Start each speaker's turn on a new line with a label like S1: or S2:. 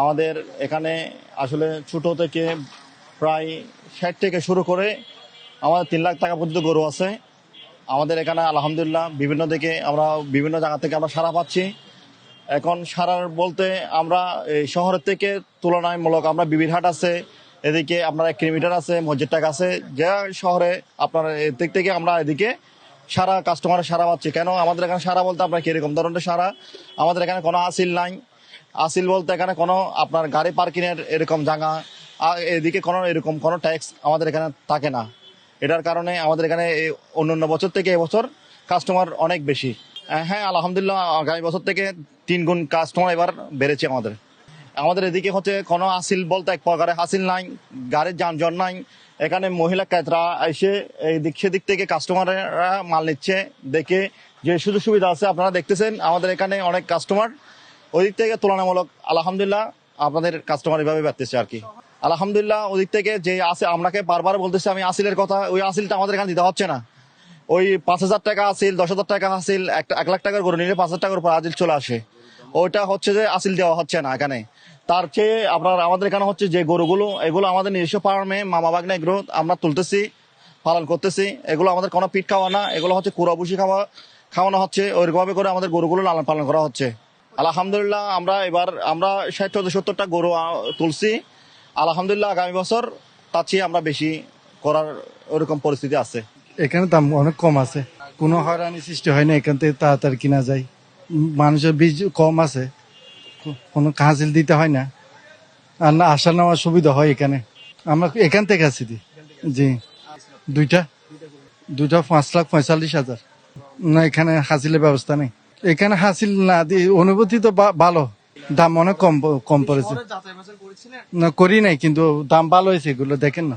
S1: আমাদের এখানে আসলে ছোট থেকে প্রায় ষাট থেকে শুরু করে আমাদের তিন লাখ টাকা পর্যন্ত গরু আছে। আমাদের এখানে আলহামদুলিল্লাহ বিভিন্ন দিকে আমরা বিভিন্ন জায়গা থেকে আমরা সারা পাচ্ছি। এখন সারার বলতে আমরা এই শহরের থেকে তুলনামূলক আমরা বিবিরহাট আছে, এদিকে আপনার এক কিলোমিটার আছে, মসজিদটাক আছে, যে শহরে আপনার দিক থেকে আমরা এদিকে সারা কাস্টমারের সারা পাচ্ছি। কেন? আমাদের এখানে সারা বলতে আপনার কীরকম ধরনের সারা? আমাদের এখানে কোনো আসিল নাই। আসিল বলতে এখানে কোনো আপনার গাড়ি পার্কিং এর এরকম জায়গা এদিকে কোনো এরকম কোনো ট্যাক্স আমাদের এখানে থাকে না। এটার কারণে আমাদের এখানে অন্যান্য বছর থেকে এবছর কাস্টমার অনেক বেশি। হ্যাঁ আলহামদুলিল্লাহ আগামী বছর থেকে তিন গুণ কাস্টমার এবার বেড়েছে আমাদের। আমাদের এদিকে হচ্ছে কোনো আসিল বলতে এক প্রকারে হাসিল নাই, গাড়ির যানজট নাই। এখানে মহিলা ক্রেতারা এসে এই দিক সেদিক থেকে কাস্টমাররা মাল নিচ্ছে, দেখে যে সুযোগ সুবিধা আছে, আপনারা দেখতেছেন, আমাদের এখানে অনেক কাস্টমার ওই দিক থেকে তুলনামূলক আলহামদুলিল্লাহ আপনাদের কাস্টমার এভাবে বাড়তেছে আর কি। আলহামদুলিল্লাহ ওদিক থেকে যে আছে আপনাকে বারবার বলতেছে, আমি আসিলের কথা, ওই আসিলটা আমাদের এখানে দিতে হচ্ছে না। ওই পাঁচ হাজার টাকা আসিল, দশ হাজার টাকা আসিল, একটা, এক লাখ টাকার গরু নিলে পাঁচ হাজার টাকার উপর আসিল চলে আসে। ওইটা হচ্ছে যে আসিল দেওয়া হচ্ছে না এখানে। তার চেয়ে আপনার, আমাদের এখানে হচ্ছে যে গরুগুলো, এগুলো আমাদের নিজস্ব ফার্মে, মামা বাগনা এগুলো আমরা তুলতেছি, পালন করতেছি। এগুলো আমাদের কোনো পিঠ খাওয়া না, এগুলো হচ্ছে কুড়া ভুসি খাওয়া, খাওয়ানো হচ্ছে। ওইভাবে করে আমাদের গরুগুলো লালন পালন করা হচ্ছে। আলহামদুলিল্লাহ, আমরা এবার, আমরা ষাট থেকে সত্তরটা গরু তুলছি। আলহামদুলিল্লাহ, আগামী বছর তার চেয়ে আমরা বেশি করার ওরকম পরিস্থিতি আছে।
S2: এখানে দাম অনেক কম আছে। কোনো হয়রানি সৃষ্টি হয় না, এখান থেকে তাড়াতাড়ি কিনা যায়। মানুষের বীজ কম আছে। কোনো হাসিল দিতে হয় না। আর না, আসা নেওয়ার সুবিধা হয় এখানে। আমরা এখান থেকে আছি জি। দুইটা। দুইটা পাঁচ লাখ পঁয়তাল্লিশ হাজার। না, এখানে হাসিলের ব্যবস্থা নেই। এখানে হাসিল না অনুভূতি তো ভালো। দাম অনেক কম কম পড়েছে। না করি নাই কিন্তু দাম ভালো হয়েছে এগুলো দেখেন না।